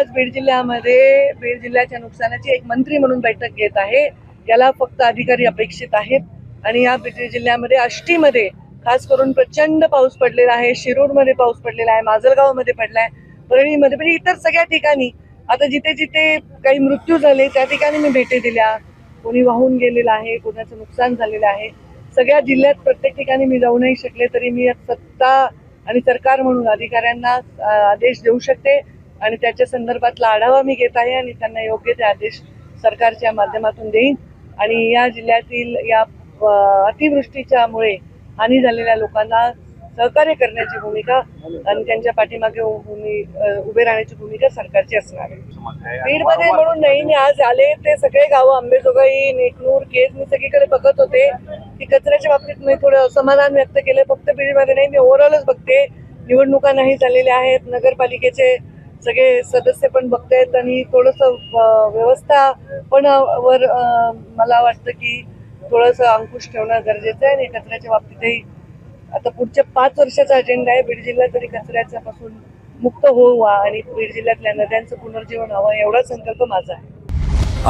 आज बीड जिल्ह्यामध्ये बीड जिल्ह्याच्या नुकसानाची एक मंत्री म्हणून बैठक घेत आहे. याला फक्त अधिकारी अपेक्षित आहेत. आणि या बीड जिल्ह्यामध्ये आष्टीमध्ये खास करून प्रचंड पाऊस पडलेला आहे. शिरूरमध्ये पाऊस पडलेला आहे. माजलगावमध्ये पडलाय. परळीमध्ये म्हणजे इतर सगळ्या ठिकाणी. आता जिथे जिथे काही मृत्यू झाले त्या ठिकाणी मी भेटी दिल्या. कोणी वाहून गेलेलं आहे कोणाचं नुकसान झालेलं आहे. सगळ्या जिल्ह्यात प्रत्येक ठिकाणी मी जाऊ नाही शकले तरी मी सत्ता आणि सरकार म्हणून अधिकाऱ्यांना आदेश देऊ शकते. आणि त्याच्या संदर्भातला आढावा मी घेत आहे आणि त्यांना योग्य ते आदेश सरकारच्या माध्यमातून देईन. आणि या जिल्ह्यातील या अतिवृष्टीच्यामुळे हानी झालेल्या लोकांना सहकार्य करण्याची भूमिका आणि त्यांच्या पाठीमागे भूमी उभे राहण्याची भूमिका सरकारची असणार आहे. बीडमध्ये म्हणून नाही मी आज आले ते सगळे गावं आंबेजोगाई नेकनूर केज मी सगळीकडे बघत होते. की कचऱ्याच्या बाबतीत मी थोडं समाधान व्यक्त केलं. फक्त बीडमध्ये नाही मी ओव्हरऑलच बघते. निवडणुका नाही झालेल्या आहेत नगरपालिकेचे सगळे सदस्य पण बघतायत आणि थोडस व्यवस्था पण वर मला वाटतं की थोडंसं अंकुश ठेवणं गरजेचं आहे आणि कचऱ्याच्या बाबतीतही आता पुढच्या पाच वर्षाचा अजेंडा आहे. बीड जिल्हा तरी कचऱ्याच्या पासून मुक्त होऊ आणि बीड जिल्ह्यातल्या नद्यांचं पुनर्जीवन हवं एवढा संकल्प माझा आहे.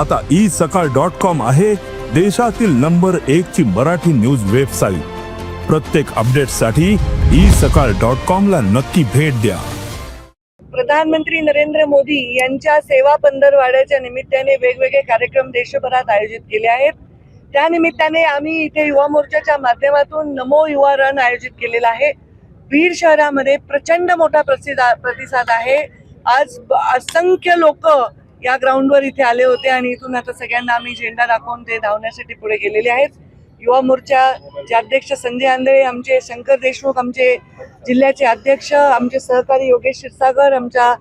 आता ई सकाळ डॉट कॉम आहे देशातील नंबर एक ची मराठी न्यूज वेबसाईट. प्रत्येक अपडेटसाठी ई सकाळ डॉट कॉम ला नक्की भेट द्या. प्रधानमंत्री नरेंद्र मोदी यांच्या सेवा पंधरवाड्याच्या निमित्ताने वेगवेगळे कार्यक्रम देशभरात आयोजित केले आहेत. त्या निमित्ताने आम्ही इथे युवा मोर्चाच्या माध्यमातून नमो युवा रन आयोजित केलेला आहे. बीड शहरामध्ये प्रचंड मोठा प्रसिद्ध प्रतिसाद आहे. आज ब- असंख्य लोक या ग्राउंडवर इथे आले होते आणि इथून आता सगळ्यांना आम्ही झेंडा दाखवून ते धावण्यासाठी पुढे गेलेले आहेत. युवा मोर्चाचे अध्यक्ष संजय आंधळे आमचे शंकर देशमुख आमचे जिल्ह्याचे अध्यक्ष आमचे सहकारी योगेश क्षीरसागर आमच्या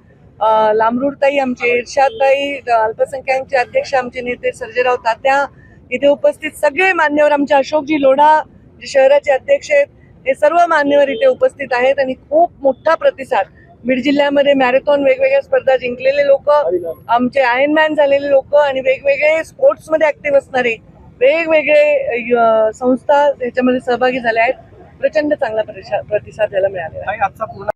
लांबरूडताई आमचे इर्षादताई अ, अल्पसंख्याकचे अध्यक्ष आमचे नेते सर्जेराव तात्या इथे उपस्थित सगळे मान्यवर आमचे अशोकजी लोढा जे शहराचे अध्यक्ष आहेत हे सर्व मान्यवर इथे उपस्थित आहेत आणि खूप मोठा प्रतिसाद. बीड जिल्ह्यामध्ये मॅरेथॉन वेगवेगळ्या स्पर्धा जिंकलेले लोक आमचे आयर्नमॅन झालेले लोक आणि वेगवेगळे स्पोर्ट्समध्ये ऍक्टिव्ह असणारे वेगवेगळे संस्था ह्याच्यामध्ये सहभागी झाल्या आहेत. प्रचंड चांगला प्रतिसाद प्रतिसाद याला मिळालेला आहे. आजचा पूर्ण